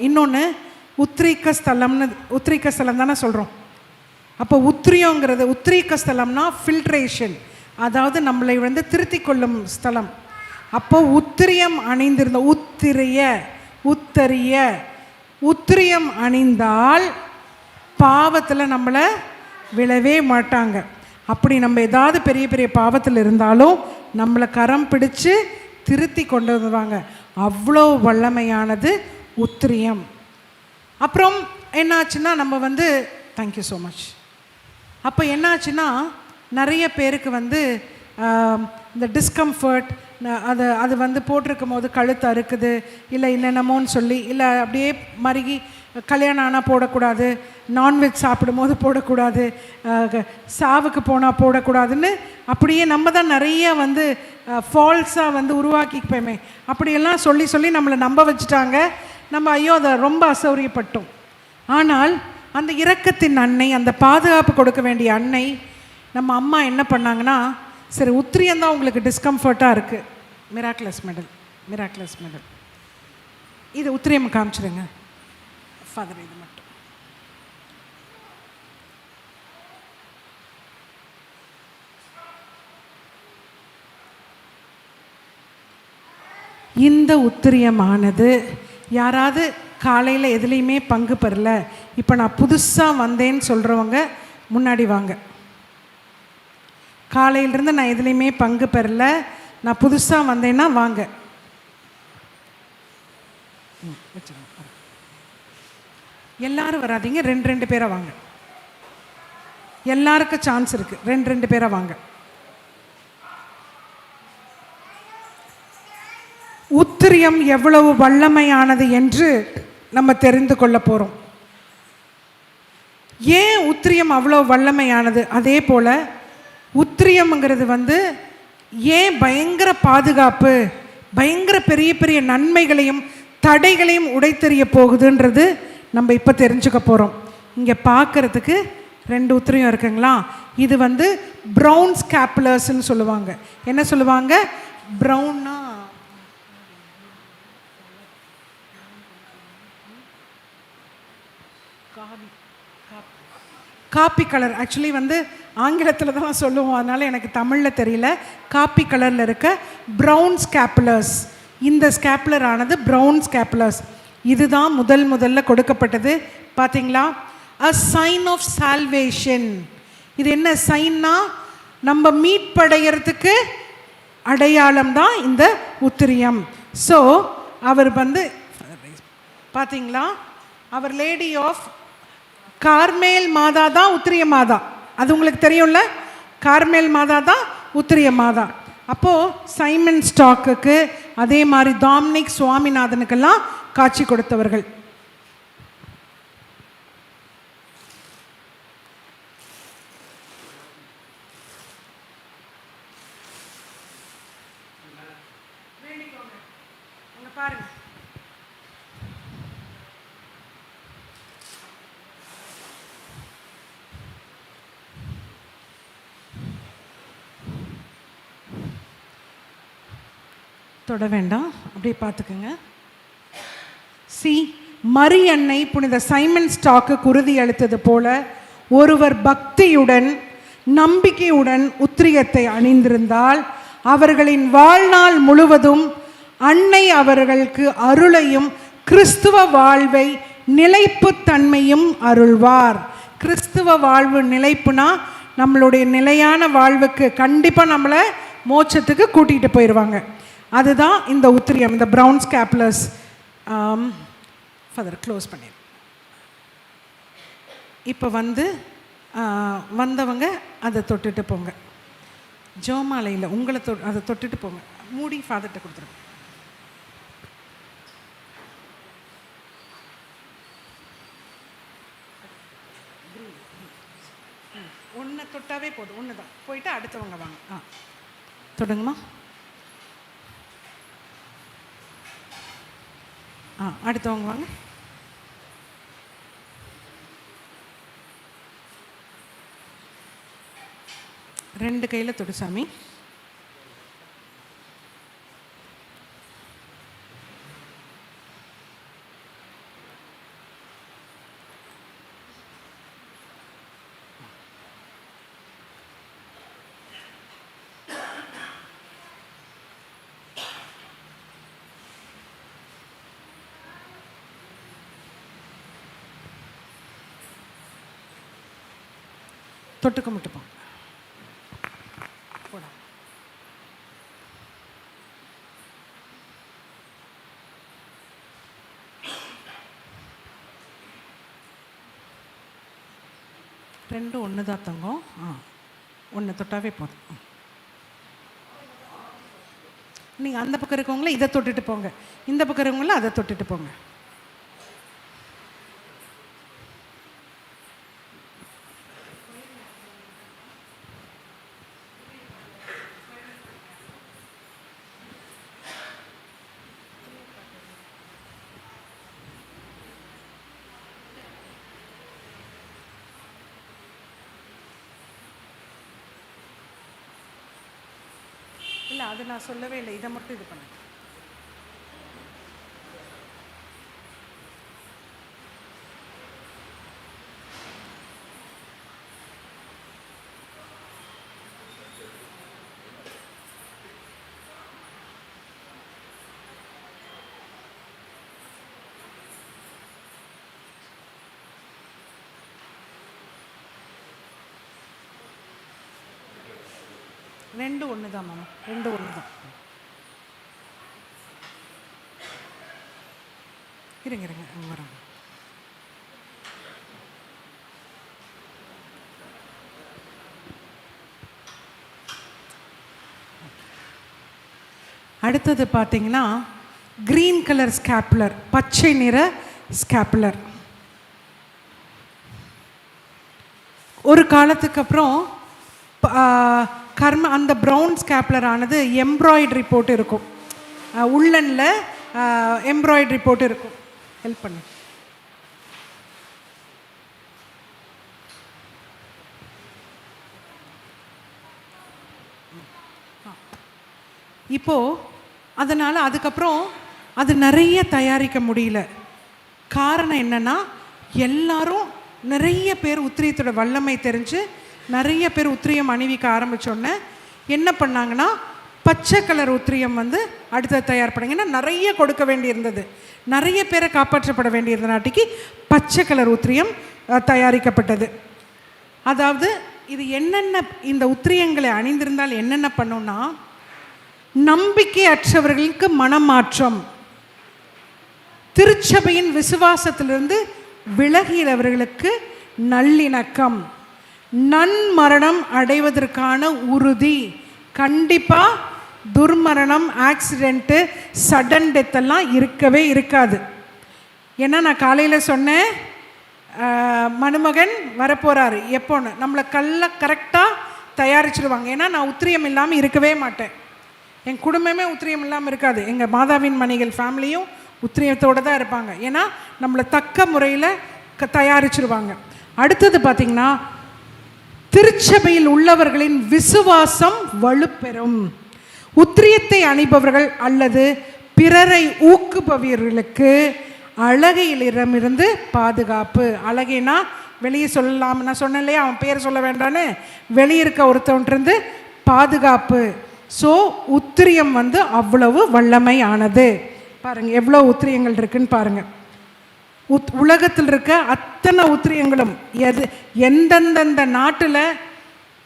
இன்னொன்று உத்ரீக்க ஸ்தலம்னு உத்ரீக்க ஸ்தலம் தானே சொல்கிறோம் அப்போ உத்ரியோங்கிறது உத்ரீக்க ஸ்தலம்னா ஃபில்ட்ரேஷன் அதாவது நம்மளை வந்து திருத்தி கொள்ளும் ஸ்தலம். அப்போ உத்திரியம் அணிந்திருந்த உத்திரிய உத்தரிய உத்திரியம் அணிந்தால் பாவத்தில் நம்மளை விழவே மாட்டாங்க. அப்படி நம்ம ஏதாவது பெரிய பெரிய பாவத்தில் இருந்தாலும் நம்மளை கரம் பிடிச்சு திருத்தி கொண்டு வருவாங்க. அவ்வளோ வல்லமையானது உத்திரியம். அப்புறம் என்னாச்சுன்னா நம்ம வந்து தேங்க்யூ ஸோ மச் அப்போ என்னாச்சுன்னா நிறைய பேருக்கு வந்து இந்த டிஸ்கம்ஃபர்ட் அது அது வந்து போட்டிருக்கும் போது கழுத்து அறுக்குது இல்லை என்னென்னமோன்னு சொல்லி இல்லை அப்படியே மருகி கல்யாணம் ஆனால் போடக்கூடாது நான்வெஜ் சாப்பிடும் போது போடக்கூடாது சாவுக்கு போனால் போடக்கூடாதுன்னு அப்படியே நம்ம தான் நிறைய வந்து ஃபால்ஸாக வந்து உருவாக்கிப்போமே. அப்படியெல்லாம் சொல்லி சொல்லி நம்மளை நம்ப வச்சுட்டாங்க. நம்ம ஐயோ அதை ரொம்ப அசௌரியப்பட்டோம். ஆனால் அந்த இரக்கத்தின் அன்னை அந்த பாதுகாப்பு கொடுக்க வேண்டிய அன்னை நம்ம அம்மா என்ன பண்ணாங்கன்னா சரி உத்திரியம் தான் உங்களுக்கு டிஸ்கம்ஃபர்ட்டாக இருக்குது மிராக்லஸ் மெடல் மிராக்லஸ் மெடல் இது உத்திரியம் காமிச்சிடுங்க ஃபாதர் இது மட்டும். இந்த உத்திரியமானது யாராவது காலையில் எதுலேயுமே பங்கு பெறல. இப்போ நான் புதுசாக வந்தேன்னு சொல்கிறவங்க முன்னாடி வாங்க. காலையிலேருந்து நான் எதுலேயுமே பங்கு பெறல. நான் புதுசாக வந்தேன்னா வாங்க. எல்லாரும் வராதீங்க. ரெண்டு ரெண்டு பேரை வாங்க. எல்லாருக்கும் சான்ஸ் இருக்குது ரெண்டு ரெண்டு பேரை வாங்க. உத்திரியம் எவ்வளவு வல்லமையானது என்று நம்ம தெரிந்து கொள்ள போகிறோம் ஏன் உத்திரியம் அவ்வளோ வல்லமையானது? அதே போல் உத்திரியம்ங்கிறது வந்து ஏன் பயங்கர பாதுகாப்பு பயங்கர பெரிய பெரிய நன்மைகளையும் தடைகளையும் உடைத்தெறிய போகுதுன்றது நம்ம இப்போ தெரிஞ்சுக்க போகிறோம் இங்கே பார்க்கறதுக்கு ரெண்டு உத்திரியம் இருக்குங்களா? இது வந்து ப்ரௌன் ஸ்கேப்புலர்ஸ்ன்னு சொல்லுவாங்க. என்ன சொல்லுவாங்க? ப்ரௌன்னா காப்பி கலர் ஆக்சுவலி வந்து ஆங்கிலத்தில் தான் சொல்லுவோம். அதனால் எனக்கு தமிழில் தெரியல. காப்பி கலரில் இருக்க ப்ரௌன் ஸ்கேப்புலர்ஸ் இந்த ஸ்கேப்புலர் ஆனது ப்ரௌன் ஸ்கேப்புலர்ஸ் இதுதான் முதல் முதல்ல கொடுக்கப்பட்டது. பார்த்தீங்களா அ சைன் ஆஃப் சால்வேஷன் இது என்ன சைன்னா நம்ம மீட்படைகிறதுக்கு அடையாளம் தான் இந்த உத்திரியம். ஸோ அவர் வந்து பார்த்தீங்களா அவர் லேடி ஆஃப் கார்மேல் மாதா தான் உத்திரிய மாதா. அது உங்களுக்கு தெரியும்ல? கார்மேல் மாதா தான் உத்திரிய மாதா. அப்போது சைமன் ஸ்டாக்குக்கு அதே மாதிரி டாம்னிக் சுவாமிநாதனுக்கெல்லாம் காட்சி கொடுத்தவர்கள். தொட வேண்டாம். அப்படியே பார்த்துக்குங்க. சி மரியன்னை புனித சைமன் ஸ்டாக்கு உறுதி அளித்தது போல ஒருவர் பக்தியுடன் நம்பிக்கையுடன் உத்திரியத்தை அணிந்திருந்தால் அவர்களின் வாழ்நாள் முழுவதும் அன்னை அவர்களுக்கு அருளையும் கிறிஸ்துவ வாழ்வை நிலைப்புத்தன்மையும் அருள்வார். கிறிஸ்துவ வாழ்வு நிலைப்புனா நம்மளுடைய நிலையான வாழ்வுக்கு கண்டிப்பாக நம்மளை மோட்சத்துக்கு கூட்டிகிட்டு போயிடுவாங்க அதுதான் இந்த உத்திரியம் இந்த ப்ரௌன் ஸ்கேப்லஸ் ஃபதர் க்ளோஸ் பண்ணிடு. இப்போ வந்து வந்தவங்க அதை தொட்டுட்டு போங்க. ஜோமாலையில் உங்களை தொ அதை தொட்டுட்டு போங்க. மூடி ஃபாதர்கிட்ட கொடுத்துருங்க. ஒன்றை தொட்டாவே போதும். ஒன்று தான். போயிட்டு அடுத்தவங்க வாங்க. ஆ. தொடுங்கம்மா. ஆ அடுத்தவங்க வாங்க. ரெண்டு கையில் துடுசாமி. தொட்டு கும்பிட்டுப்போம் ரெண்டும் ஒன்று தான் தங்கம். ஆ. ஒன்று தொட்டாவே போதும். நீங்கள் அந்த பக்கம் இருக்கவங்கள இதை தொட்டுட்டு போங்க. இந்த பக்கம் இருக்கவங்கள அதை தொட்டுட்டு போங்க. அது நான் சொல்லவே இல்லை. இதை மட்டும் இது பண்ணேன் ரெண்டு ஒன்று தான் மாமா. ரெண்டு ஒன்று தான். இருங்க இருங்க அங்க அடுத்தது பார்த்தீங்கன்னா க்ரீன் கலர் ஸ்கேப்புலர் பச்சை நிற ஸ்கேப்புலர் ஒரு காலத்துக்கு அப்புறம் கர்ம அந்த ப்ரௌன் ஸ்கேப்லர் ஆனது எம்ப்ராய்டரி போட்டு இருக்கும் உள்ளனில் எம்ப்ராய்டரி போட்டு இருக்கும். ஹெல்ப் பண்ணு. இப்போது அதனால் அதுக்கப்புறம் அது நிறைய தயாரிக்க முடியல. காரணம் என்னென்னா எல்லாரும் நிறைய பேர் உத்திரியத்தோட வல்லமை தெரிஞ்சு நிறைய பேர் உத்திரியம் அணிவிக்க ஆரம்பித்தோடனே என்ன பண்ணாங்கன்னா பச்சை கலர் உத்திரியம் வந்து அடுத்த தயார் பண்ணாங்க. ஏன்னா நிறைய கொடுக்க வேண்டியிருந்தது. நிறைய பேரை காப்பாற்றப்பட வேண்டியிருந்தனாட்டிக்கு பச்சை கலர் உத்திரியம் தயாரிக்கப்பட்டது. அதாவது இது என்னென்ன இந்த உத்திரியங்களை அணிந்திருந்தால் என்னென்ன பண்ணும்னா நம்பிக்கையற்றவர்களுக்கு மனமாற்றம். திருச்சபையின் விசுவாசத்திலிருந்து விலகியவர்களுக்கு நல்லிணக்கம். நன்மரணம் அடைவதற்கான உறுதி. கண்டிப்பாக துர்மரணம் ஆக்சிடெண்ட்டு சடன் டெத்தெல்லாம் இருக்கவே இருக்காது. ஏன்னா நான் காலையில் சொன்னேன் ஆஹ், மணுமகன் வரப்போகிறாரு எப்போன்னு? நம்மளை கல்ல கரெக்டாக தயாரிச்சிடுவாங்க ஏன்னா நான் உத்திரியம் இல்லாமல் இருக்கவே மாட்டேன். என் குடும்பமே உத்திரியம் இல்லாமல் இருக்காது. எங்கள் மாதாவின் மணிகள் ஃபேமிலியும் உத்திரியத்தோடு தான் இருப்பாங்க. ஏன்னா நம்மளை தக்க முறையில் க தயாரிச்சிருவாங்க. அடுத்தது பார்த்திங்கன்னா திருச்சபையில் உள்ளவர்களின் விசுவாசம் வலுப்பெறும். உத்திரியத்தை அணிபவர்கள் அல்லது பிறரை ஊக்குபவர்களுக்கு அழகையிலிடமிருந்து பாதுகாப்பு. அழகைனா வெளியே சொல்லலாம். நான் சொன்னேன் இல்லையா அவன் பேர் சொல்ல வேண்டான்னு? வெளியே இருக்க ஒருத்தவன்ட்டு பாதுகாப்பு. ஸோ உத்திரியம் வந்து அவ்வளவு வல்லமையானது. பாருங்கள் எவ்வளோ உத்திரியங்கள் இருக்குன்னு பாருங்கள் உத் உலகத்தில் இருக்க அத்தனை உத்திரியங்களும் எது எந்தெந்தெந்த நாட்டில்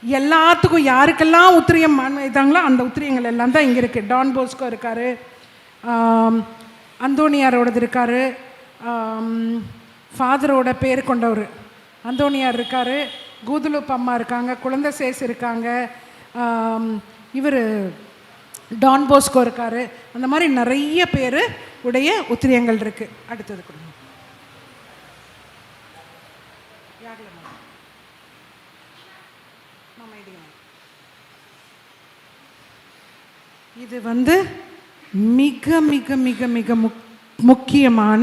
எல்லாத்துக்கும் யாருக்கெல்லாம் உத்திரியம் இதாங்களோ அந்த உத்திரியங்கள் எல்லாம் தான் இங்கே இருக்குது டான் போஸ்கோ இருக்கார் அந்தோனியாரோடது இருக்கார் ஃபாதரோட பேர் கொண்டவர் அந்தோனியார் இருக்கார் கூதுலுப் அம்மா இருக்காங்க குழந்தை சேஸ் இருக்காங்க இவர் டான் போஸ்கோ இருக்கார். அந்த மாதிரி நிறைய பேர் உடைய உத்திரியங்கள் இருக்குது அடுத்தது கொடுங்க. இது வந்து மிக மிக மிக மிக முக் முக்கியமான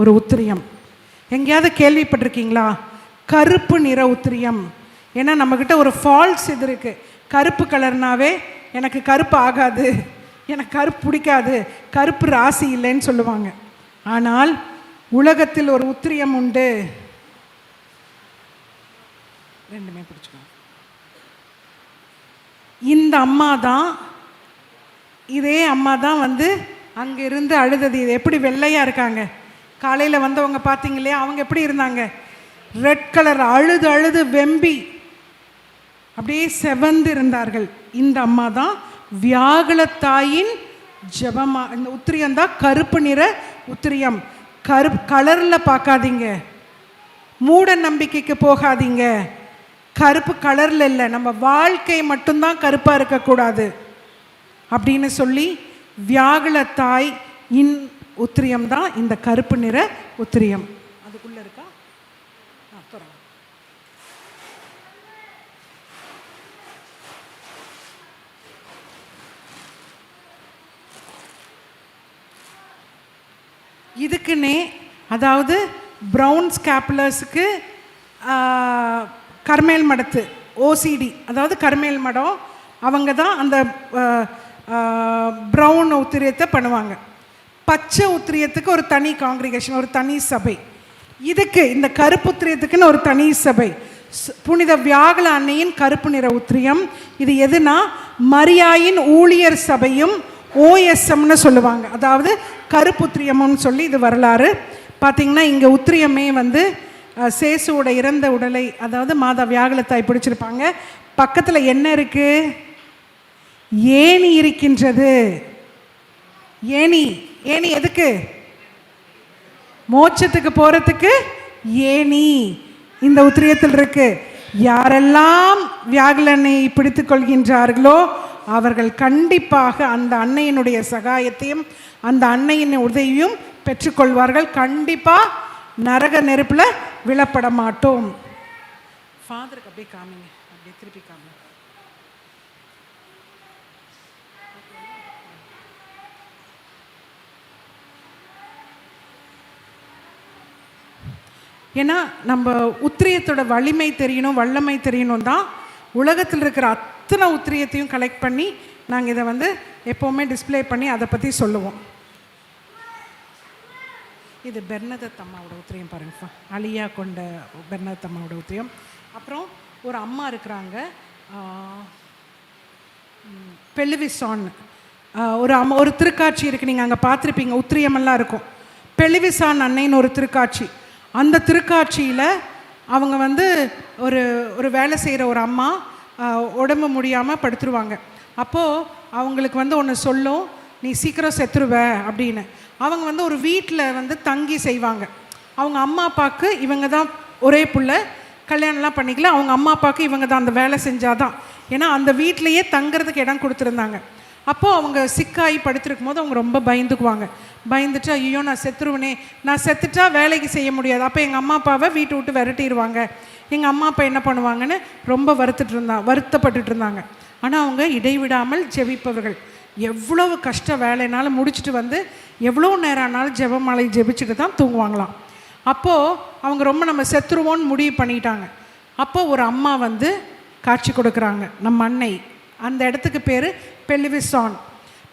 ஒரு உத்திரியம். எங்கேயாவது கேள்விப்பட்டிருக்கீங்களா? கருப்பு நிற உத்திரியம். ஏன்னா நம்மக்கிட்ட ஒரு ஃபால்ஸ் இது இருக்குது கருப்பு கலர்னாவே எனக்கு கருப்பு ஆகாது. எனக்கு கருப்பு பிடிக்காது. கருப்பு ராசி இல்லைன்னு சொல்லுவாங்க. ஆனால் உலகத்தில் ஒரு உத்திரியம் உண்டு. ரெண்டுமே பிடிச்சிக்கோங்க. இந்த அம்மா தான் இதே அம்மா தான் வந்து அங்கே இருந்து அழுதது. இது எப்படி வெள்ளையாக இருக்காங்க? காலையில் வந்தவங்க பார்த்தீங்க இல்லையா அவங்க எப்படி இருந்தாங்க? ரெட் கலர் அழுது அழுது வெம்பி. அப்படியே செவந்து இருந்தார்கள். இந்த அம்மா தான் வியாகுலத்தாயின் ஜெபமா இந்த உத்திரியம் தான் கருப்பு நிற உத்திரியம். கரு கலரில் பார்க்காதீங்க. மூட நம்பிக்கைக்கு போகாதீங்க. கருப்பு கலரில் இல்லை. நம்ம வாழ்க்கை மட்டும்தான் கருப்பாக இருக்கக்கூடாது. அப்படின்னு சொல்லி வியாகுல தாய் இன் உத்திரியம் தான் இந்த கருப்பு நிற உத்திரியம். அதுக்குள்ள இருக்கா? இதுக்குன்னே அதாவது ப்ரௌன் ஸ்கேப்புலர்ஸுக்கு கர்மேல் மடத்து ஓசிடி அதாவது கர்மேல் மடம் அவங்க தான் அந்த ப்ரௌன் உத்திரியத்தை பண்ணுவாங்க. பச்சை உத்திரியத்துக்கு ஒரு தனி காங்கிரிகேஷன் ஒரு தனி சபை. இதுக்கு இந்த கருப்பு உத்திரியத்துக்குன்னு ஒரு தனி சபை. புனித வியாகுல அன்னையின் கருப்பு நிற உத்திரியம். இது எதுனா? மரியாயின் ஊழியர் சபையும் ஓஎஸ்எம்னு சொல்லுவாங்க. அதாவது கருப்புத்திரியம்னு சொல்லி இது வரலாறு. பார்த்தீங்கன்னா இங்கே உத்திரியமே வந்து சேசுவோட இறந்த உடலை அதாவது மாதா வியாகுலத்தாய் பிடிச்சிருப்பாங்க. பக்கத்தில் என்ன இருக்குது ஏணி இருக்கின்றது. ஏணி ஏணி எதுக்கு? மோட்சத்துக்கு போறதுக்கு ஏணி. இந்த உத்திரியத்தில் இருக்கு. யாரெல்லாம் வியாகுலனை பிடித்துக் கொள்கின்றார்களோ அவர்கள் கண்டிப்பாக அந்த அன்னையினுடைய சகாயத்தையும் அந்த அன்னையின் உதவியும் பெற்றுக்கொள்வார்கள் கண்டிப்பா நரக நெருப்பில் விழப்பட மாட்டோம். ஃபாதருக்கு அப்படியே காமிங்க. அப்படியே திருப்பி காமிங்க. ஏன்னா நம்ம உத்திரியத்தோட வலிமை தெரியணும் வல்லமை தெரியணும் தான் உலகத்தில் இருக்கிற அத்தனை உத்திரியத்தையும் கலெக்ட் பண்ணி நாங்கள் இதை வந்து எப்போவுமே டிஸ்ப்ளே பண்ணி அதை பற்றி சொல்லுவோம். இது பெர்னதத் அம்மாவோட உத்திரியம் பாருங்கப்பா அழியா கொண்ட பெர்னதத் அம்மாவோட உத்திரியம். அப்புறம் ஒரு அம்மா இருக்கிறாங்க பெலிவிசான். ஒரு அம்மா ஒரு திருக்காட்சி இருக்குது நீங்கள் அங்கே பார்த்துருப்பீங்க உத்திரியமெல்லாம் இருக்கும். பெலிவிசான் அன்னைன்னு ஒரு திருக்காட்சி. அந்த திருக்காட்சியில் அவங்க வந்து ஒரு ஒரு வேலை செய்கிற ஒரு அம்மா உடம்பு முடியாமல் படுத்துருவாங்க. அப்போது அவங்களுக்கு வந்து ஒன்று சொல்லும் நீ சீக்கிரம் செத்துருவ அப்படின்னு. அவங்க வந்து ஒரு வீட்டில் வந்து தங்கி செய்வாங்க. அவங்க அம்மா அப்பாவுக்கு இவங்க தான் ஒரே புள்ள கல்யாணம்லாம் பண்ணிக்கல அவங்க அம்மா அப்பாவுக்கு இவங்க தான் அந்த வேலை செஞ்சாதான் ஏன்னா அந்த வீட்லேயே தங்குறதுக்கு இடம் கொடுத்துருந்தாங்க. அப்போது அவங்க சிக்காகி படுத்திருக்கும் போது அவங்க ரொம்ப பயந்துக்குவாங்க. பயந்துட்டு ஐயோ நான் செத்துருவனே. நான் செத்துட்டா வேலைக்கு செய்ய முடியாது. அப்போ எங்கள் அம்மா அப்பாவை வீட்டை விட்டு விரட்டிடுவாங்க எங்கள் அம்மா அப்பா என்ன பண்ணுவாங்கன்னு ரொம்ப வருத்துட்டு இருந்தா வருத்தப்பட்டுட்டு இருந்தாங்க. ஆனால் அவங்க இடைவிடாமல் ஜெபிப்பவர்கள். எவ்வளவு கஷ்ட வேலைனாலும் முடிச்சுட்டு வந்து எவ்வளோ நேரம் ஆனாலும் ஜெபமாலை ஜெபிச்சுட்டு தான் தூங்குவாங்களாம். அப்போது அவங்க ரொம்ப நம்ம செத்துருவோன்னு முடிவு பண்ணிட்டாங்க. அப்போது ஒரு அம்மா வந்து காட்சி கொடுக்குறாங்க. நம்ம அன்னை அந்த இடத்துக்கு பேர் பெலிவிசான்.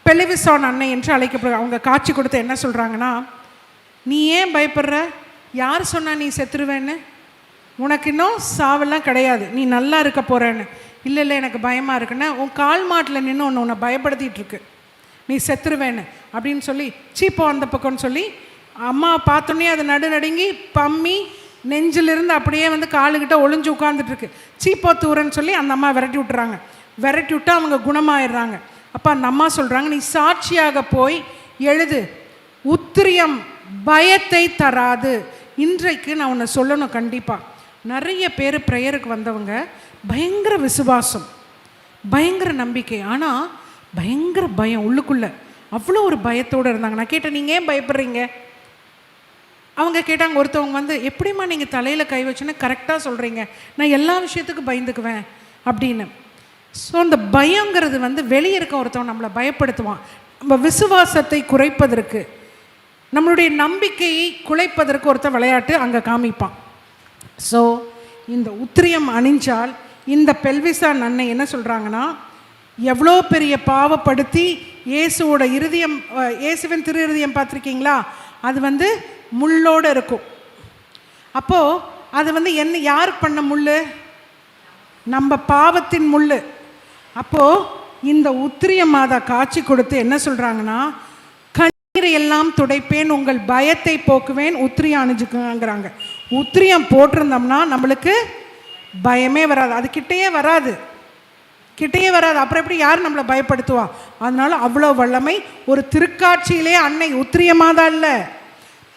பெலிவிசான் அன்னை என்று அழைக்கப்படுற அவங்க காட்சி கொடுத்து என்ன சொல்கிறாங்கன்னா நீ ஏன் பயப்படுற? யார் சொன்னால் நீ செத்துருவேன்னு? உனக்கு இன்னும் சாவெல்லாம் கிடையாது. நீ நல்லா இருக்க போகிறேன்னு இல்லை இல்லை எனக்கு பயமாக இருக்குன்னு. உன் கால் மாட்டில் நின்று ஒன்று உன்னை பயப்படுத்திட்டு இருக்கு. நீ செத்துருவேன்னு. அப்படின்னு சொல்லி சீப்போ அந்த பக்கம்னு சொல்லி அம்மா பார்த்தோன்னே அது நடு நடுங்கி பம்மி நெஞ்சிலிருந்து அப்படியே வந்து காலுக்கிட்ட ஒளிஞ்சு உட்காந்துட்ருக்கு சீப்போ தூரன்னு சொல்லி அந்த அம்மா விரட்டி விட்டுறாங்க. விரட்டி விட்டு அவங்க குணமாயிடுறாங்க. அப்போ அந்த அம்மா சொல்கிறாங்க நீ சாட்சியாக போய் எழுது. உத்திரியம் பயத்தை தராது. இன்றைக்கு நான் உன்னை சொல்லணும் கண்டிப்பாக நிறைய பேர் ப்ரேயருக்கு வந்தவங்க பயங்கர விசுவாசம் பயங்கர நம்பிக்கை. ஆனால் பயங்கர பயம் உள்ளுக்குள்ளே. அவ்வளோ ஒரு பயத்தோடு இருந்தாங்க. நான் கேட்டேன் நீங்கள் ஏன் பயப்படுறீங்க? அவங்க கேட்டாங்க ஒருத்தவங்க வந்து எப்படிம்மா நீங்கள் தலையில் கை வச்சுன்னு கரெக்டாக சொல்கிறீங்க நான் எல்லா விஷயத்துக்கும் பயந்துக்குவேன். அப்படின்னு. ஸோ அந்த பயங்கிறது வந்து வெளியே இருக்க ஒருத்தவன் நம்மளை பயப்படுத்துவான். நம்ம விசுவாசத்தை குறைப்பதற்கு நம்மளுடைய நம்பிக்கையை குலைப்பதற்கு ஒருத்தன் விளையாட்டு அங்கே காமிப்பான். ஸோ இந்த உத்திரியம் அணிஞ்சால் இந்த பெல்விசான் அன்னை என்ன சொல்கிறாங்கன்னா எவ்வளோ பெரிய பாவப்படுத்தி இயேசுவோட இருதயம் இயேசுவின் திரு இருதயம் பார்த்துருக்கீங்களா? அது வந்து முள்ளோடு இருக்கும். அப்போது அது வந்து என்ன யார் பண்ண முள் நம்ம பாவத்தின் முள் அப்போது இந்த உத்திரிய மாதா காட்சி கொடுத்து என்ன சொல்கிறாங்கன்னா கண்ணீரை எல்லாம் துடைப்பேன் உங்கள் பயத்தை போக்குவேன் உத்திரியம் அணிஞ்சுக்குங்கிறாங்க. உத்திரியம் போட்டிருந்தோம்னா நம்மளுக்கு பயமே வராது. அது கிட்டேயே வராது. கிட்டேயே வராது. அப்புறம் எப்படி யார் நம்மளை பயப்படுத்துவா? அதனால அவ்வளோ வல்லமை. ஒரு திருக்காட்சியிலே அன்னை உத்திரியமாதா இல்லை.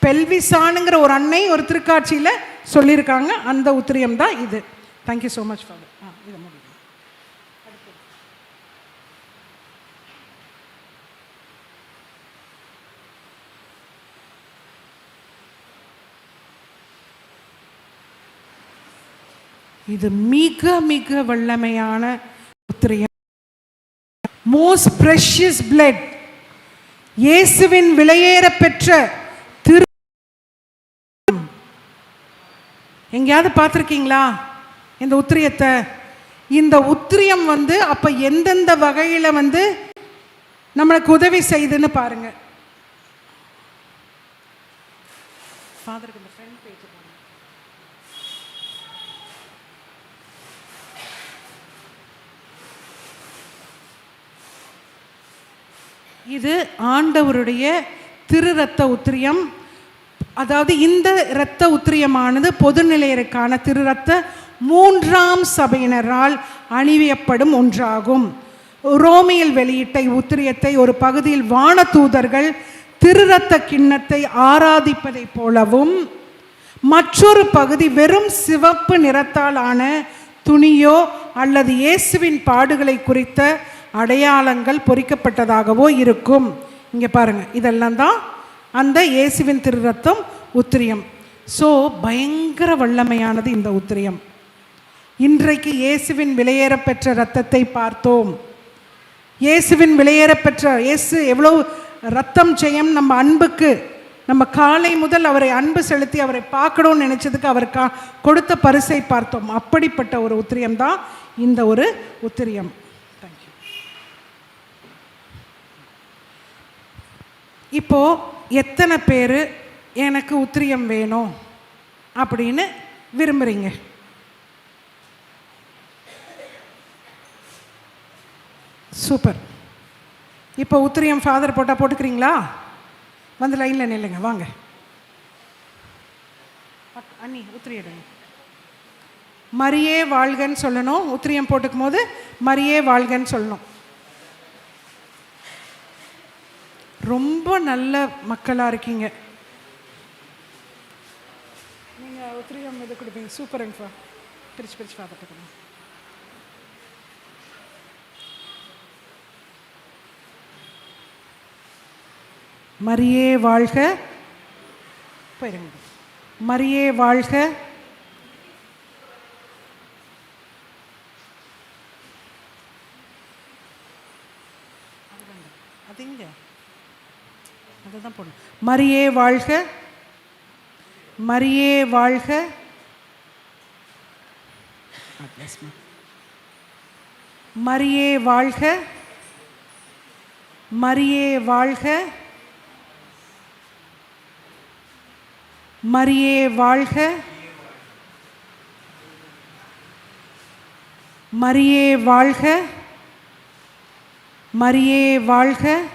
பெல்விசானுங்கிற ஒரு அன்னை ஒரு திருக்காட்சியில் சொல்லியிருக்காங்க. அந்த உத்திரியம் தான் இது. Thank you so much father ஆ இதை முடியும் இது மிக மிக வல்லமையான உத்திரியம் மோஸ்ட் ப்ரெஷியஸ் பிளட் இயேசுவின் விலையேற பெற்ற திரு எங்கேயாவது பார்த்துருக்கீங்களா? இந்த உத்திரியத்தை? இந்த உத்திரியம் வந்து அப்போ எந்தெந்த வகையில் வந்து நம்மளுக்கு உதவி செய்யுதுன்னு பாருங்க. ஃபாதருக்கு இந்த ஃப்ரெண்ட் பேஜ் இது ஆண்டவருடைய திரு ரத்த உத்திரியம். அதாவது இந்த இரத்த உத்திரியமானது பொதுநிலையருக்கான திரு ரத்த மூன்றாம் சபையினரால் அணிவியப்படும் ஒன்றாகும். ரோமியில் வெளியிட்ட உத்திரியத்தை ஒரு பகுதியில் வானதூதர்கள் திரு ரத்த கிண்ணத்தை ஆராதிப்பதைப் போலவும் மற்றொரு பகுதி வெறும் சிவப்பு நிறத்தால் ஆன துணியோ அல்லது இயேசுவின் பாடுகளை குறித்த அடையாளங்கள் பொறிக்கப்பட்டதாகவோ இருக்கும். இங்கே பாருங்கள் இதெல்லாம் தான் அந்த இயேசுவின் திரு ரத்தம் உத்திரியம். ஸோ பயங்கர வல்லமையானது இந்த உத்திரியம். இன்றைக்கு இயேசுவின் விலையேறப்பெற்ற ரத்தத்தை பார்த்தோம். இயேசுவின் விலையேறப்பெற்ற இயேசு எவ்வளோ ரத்தம் செய்யும் நம்ம அன்புக்கு. நம்ம காலை முதல் அவரை அன்பு செலுத்தி அவரை பார்க்கணும்னு நினச்சதுக்கு அவர் கா கொடுத்த பரிசை பார்த்தோம். அப்படிப்பட்ட ஒரு உத்திரியம் தான் இந்த ஒரு உத்திரியம் தேங்க்யூ இப்போ எத்தனை பேர் எனக்கு உத்திரியம் வேணும் அப்படின்னு விரும்புகிறீங்க சூப்பர் இப்போ உத்திரியம் ஃபாதர் போட்டால் போட்டுக்கிறீங்களா? வந்து லைனில் நில்லுங்க வாங்க. அண்ணி உத்திரியிடுங்க மரியே வாழ்கன்னு சொல்லணும் உத்திரியம் போட்டுக்கும் போது மரியே வாழ்கன்னு சொல்லணும். ரொம்ப நல்ல மக்களாக இருக்கீங்க. நீங்கள் உத்திரியம் இது கொடுப்பீங்க. சூப்பருங்கப்பா பிரிச்சு பிரித்து பார்த்துட்டுக்கணும் மரியே வாழ்க. போயிருங்க. மரியே வாழ்க அது இங்க அதுதான் போடணும் மரியே வாழ்க. மரியே வாழ்க. God bless me. மரியே வாழ்க. மரியே வாழ்க. மரியே வாழ்க. மரியே வாழ்க. மரியே வாழ்க.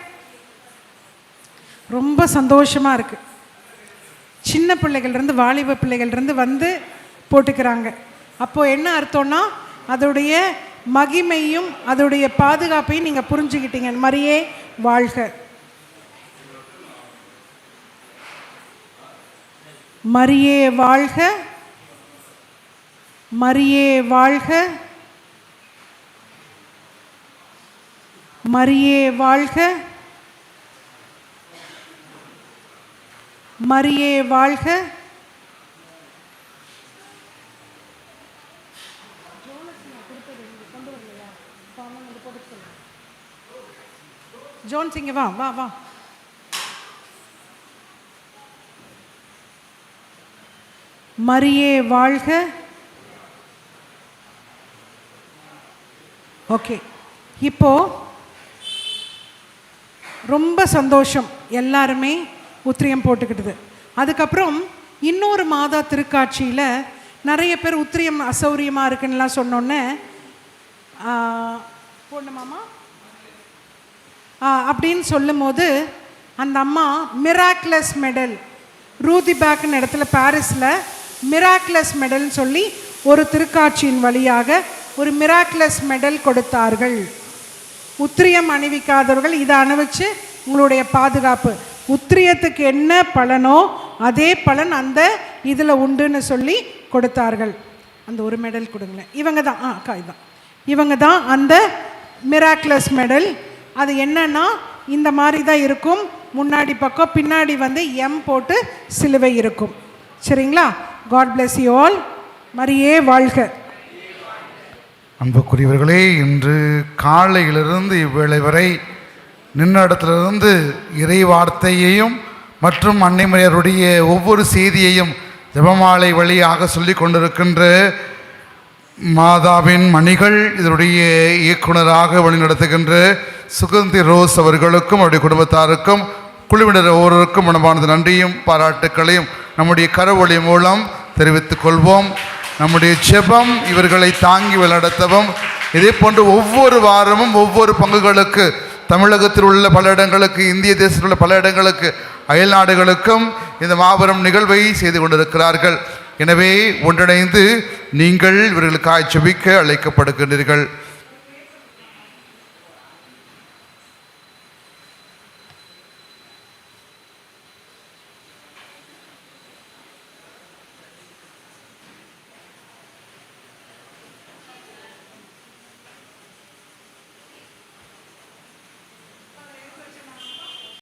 ரொம்ப சந்தோஷமாக இருக்குது சின்ன பிள்ளைகள்லேருந்து வாலிப பிள்ளைகள்லேருந்து வந்து போட்டுக்கிறாங்க. அப்போ என்ன அர்த்தம்னா அதோடைய மகிமையும் அதோடைய பாதுகாப்பையும் நீங்கள் புரிஞ்சுக்கிட்டீங்க. மரியே வாழ்க. மரியே வாழ்க. மரியே வாழ்க. மரியே வாழ்க. மரியே வாழ்க. ஜோன் சிங்க வா வா வா. மரியே வாழ்க. ஓகே இப்போ ரொம்ப சந்தோஷம் எல்லாருமே. உத்திரியம் போட்டுக்கிட்டது. அதுக்கப்புறம் இன்னொரு மாதா திருக்காட்சியில் நிறைய பேர் உத்திரியம் அசௌரியமாக இருக்குன்னுலாம் சொன்னோன்னே பொண்ணுமாமா அப்படின்னு சொல்லும்போது அந்த அம்மா மிராக்லஸ் மெடல் ரூதி பேக்குன்னு இடத்துல பாரிஸில் மிராக்லஸ் மெடல்னு சொல்லி ஒரு திருக்காட்சியின் வழியாக ஒரு மிராக்லஸ் மெடல் கொடுத்தார்கள். உத்திரியம் அணிவிக்காதவர்கள் இதை அணிவிச்சு உங்களுடைய பாதுகாப்பு. உத்திரியத்துக்கு என்ன பலனோ அதே பலன் அந்த இதில் உண்டுன்னு சொல்லி கொடுத்தார்கள். அந்த ஒரு மெடல் கொடுங்களேன். இவங்க தான். ஆ அக்கா இதான். இவங்க தான் அந்த மிராக்லஸ் மெடல் அது என்னன்னா இந்த மாதிரி தான் இருக்கும். முன்னாடி பக்கம் பின்னாடி வந்து எம் போட்டு சிலுவை இருக்கும். சரிங்களா? காட் பிளஸ் யூ ஆல் மரியே வாழ்க. அன்புக்குரியவர்களே இன்று காலையிலிருந்து இவ்வேளை வரை நின்ற இடத்துலிருந்து இறை வார்த்தையையும் மற்றும் அன்னைமையருடைய ஒவ்வொரு செய்தியையும் ஜெபமாலை வழியாக சொல்லி கொண்டிருக்கின்ற மாதாவின் மணிகள் இதனுடைய இயக்குனராக வழிநடத்துகின்ற சுகந்தி ரோஸ் அவர்களுக்கும் அவருடைய குடும்பத்தாருக்கும் குழுவினர் ஒவ்வொருவருக்கும் மனமானது நன்றியும் பாராட்டுக்களையும் நம்முடைய கரவொளி மூலம் தெரிவித்துக் கொள்வோம். நம்முடைய ஜெபம் இவர்களை தாங்கி வழிநடத்தவும் இதே போன்று ஒவ்வொரு வாரமும் ஒவ்வொரு பங்குகளுக்கு தமிழகத்தில் உள்ள பல இடங்களுக்கு இந்திய தேசத்தில் உள்ள பல இடங்களுக்கு அயல் நாடுகளுக்கும் இந்த மாபெரும் நிகழ்வை செய்து கொண்டிருக்கிறார்கள். எனவே ஒன்றிணைந்து நீங்கள் இவர்களுக்காக செபிக்க அழைக்கப்படுகின்றீர்கள்.